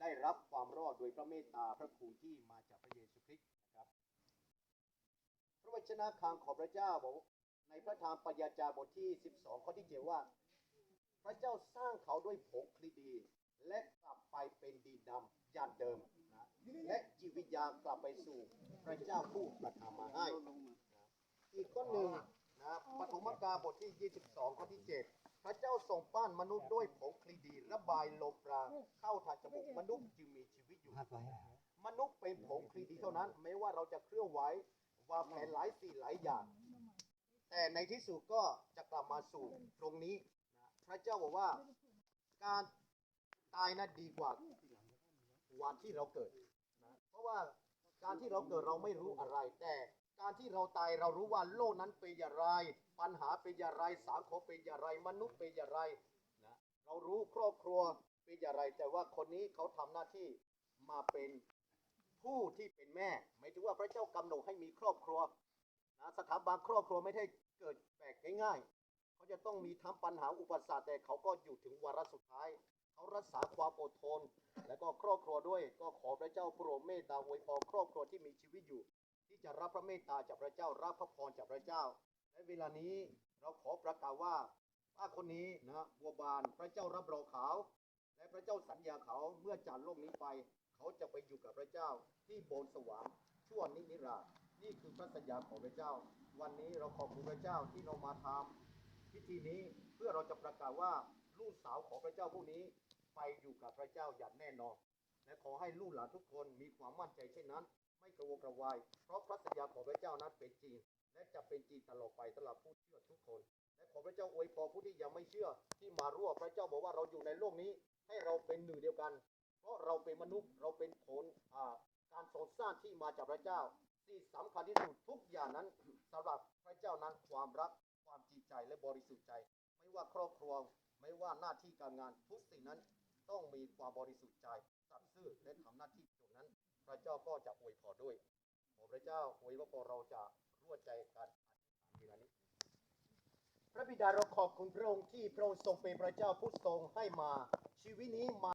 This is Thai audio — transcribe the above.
ได้รับความรอดโดยพระเมตตาพระคุณที่มาจากพระเยซูคริสต์นะครับ พระวจนะคำของพระเจ้าบอกในพระธรรมปัญญาจารบทที่ 12 ข้อที่เจ็ดว่า พระเจ้าสร้างเขาด้วยผงคลีดี และกลับไปเป็นดินดำอย่างเดิมนะและจิตวิญญาณกลับไปสู่พระเจ้าผู้ประทานมาให้ อีกข้อหนึ่งนะปฐมกาลบทที่ 22 ข้อที่ 7 พระเจ้าทรงปั้นมนุษย์ด้วยผงคลี ระบายลมปราณเข้าทางจมูกมนุษย์จึงมีชีวิตอยู่มนุษย์เป็นผงคลีดีเท่านั้น ไม่ว่าเราจะเคลื่อนไหววางแผนหลายสิ่งหลายอย่าง แต่ในที่สุดก็จะกลับมาสู่ตรงนี้นะพระเจ้าบอกว่าการตายนั้นดีกว่าวันที่เราเกิดนะเพราะว่าการที่เราเกิดเราไม่รู้อะไร แต่การที่เราตายเรารู้ว่าโลกนั้นเป็นอย่างไร ปัญหาเป็นอย่างไรสังคมเป็นอย่างไร มนุษย์เป็นอย่างไรนะ เรารู้ครอบครัวเป็นอย่างไร แต่ว่าคนนี้เขาทำหน้าที่มาเป็นผู้ที่เป็นแม่หมายถึงว่าพระเจ้ากำหนดให้มีครอบครัวนะสถาบันครอบครัวไม่ได้เกิดแปลกง่ายๆเขาจะต้องมีทั้งปัญหาอุปสรรคแต่เขาก็อยู่ถึงวาระสุดท้าย เขารักษาความอดทน และก็ครอบครัวด้วยก็ขอพระเจ้าโปรดเมตตาอวยพรครอบครัวที่มีชีวิตอยู่ ที่จะรับพระเมตตาจากพระเจ้ารับพระพรจากพระเจ้าและเวลานี้เราขอประกาศว่า ป้าคนนี้นะบัวบานพระเจ้ารับรองเขาและพระเจ้าสัญญาเขาเมื่อจากโลกนี้ไป เขาจะไปอยู่กับพระเจ้าที่บนสวรรค์ชั่วนิรันดร์นี่คือพระสัญญาของพระเจ้า วันนี้เราขอบคุณพระเจ้าที่เรามาทำพิธีนี้เพื่อเราจะประกาศว่าลูกสาวของพระเจ้าผู้นี้ ไปอยู่กับพระเจ้าอย่างแน่นอนและขอให้ลูกหลานทุกคนมีความมั่นใจเช่นนั้น ไม่กระวนกระวาย เพราะพระสัญญาของพระเจ้านั้นเป็นจริง และจะเป็นจริงตลอดไปสำหรับผู้เชื่อทุกคน และขอพระเจ้าอวยพรผู้ที่ยังไม่เชื่อที่มาร่วมพระเจ้าบอกว่าเราอยู่ในโลกนี้ ให้เราเป็นหนึ่งเดียวกัน เพราะเราเป็นมนุษย์เราเป็นผลอาการทรงสร้างที่มาจากพระเจ้าที่สำคัญที่สุดทุกอย่างนั้นสำหรับพระเจ้านั้นความรักความจริงใจและบริสุทธิ์ใจ ไม่ว่าครอบครัวไม่ว่าหน้าที่การงานทุกสิ่งนั้น ต้องมีความบริสุทธิ์ใจสัตย์ซื่อและทำหน้าที่ตรงนั้น พระเจ้าก็จะอวยพรด้วยขอพระเจ้าอวยพอเราจะร่วมใจกันอธิษฐานวลานี้ พระบิดาเราขอบคุณพระองค์ที่พระองค์ทรงเป็นพระเจ้าผู้ทรงให้มา ชีวิตนี้มา